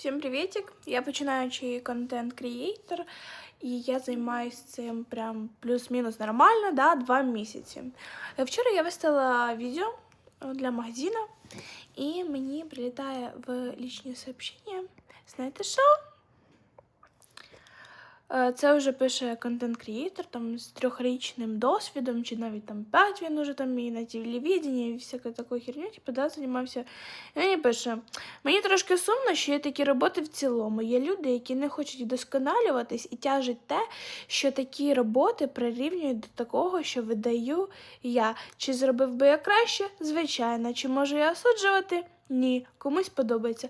Всім привітик! Я починаючий контент-крієйтор, і я займаюся цим прям плюс-мінус нормально, да, два місяці. Е, Вчора я виставила відео е, для магазину, і мені прилітає в лічні сообщення. Знаєте що? Е, Це вже пише контент-крієйтор там з трьохрічним досвідом, чи навіть там п'ять він уже там і на телевіденні, і всякою такою херню, типу, да, займався. І мені пише: мені трошки сумно, що є такі роботи в цілому. Є люди, які не хочуть вдосконалюватись і тяжить те, що такі роботи прирівнюють до такого, що видаю я. Чи зробив би я краще? Звичайно. Чи можу я осуджувати? Ні, комусь подобається.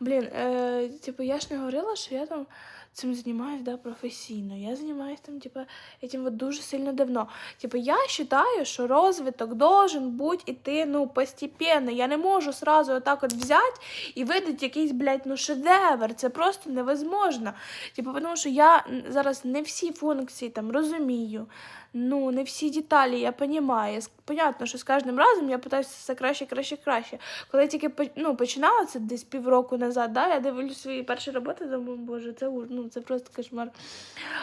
Блін, е, типу, я ж не говорила, що я там цим займаюся да, професійно. Я займаюся там, типу, этим вот дуже сильно давно. Типу, я вважаю, що розвиток должен бути іти ну, постепенно. Я не можу сразу отак от взяти і видати якийсь, блядь, ну, шедевр. Це просто невозможно. Типу, тому що я зараз не всі функції там розумію. Ну, не всі деталі я розумію. Понятно, що з кожним разом я питаюся все краще, краще, краще. Коли я тільки ну, починала це десь півроку назад, да, я дивлюсь свої перші роботи, думаю, боже, це, ну, це просто кошмар.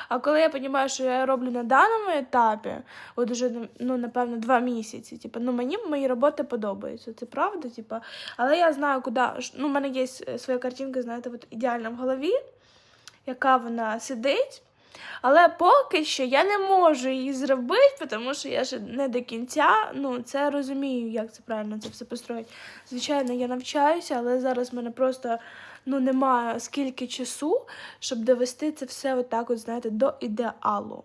А коли я розумію, що я роблю на даному етапі, от уже, ну, напевно, два місяці, типу, ну, мені мої роботи подобаються, це правда, типу. Але я знаю, куди, ну, у мене є своя картинка, знаєте, от ідеальна в голові, яка вона сидить. Але поки що я не можу її зробити, тому що я ще не до кінця ну, це розумію, як це правильно це все построїти. Звичайно, я навчаюся, але зараз в мене просто ну, немає скільки часу, щоб довести це все отак, от, знаєте, до ідеалу.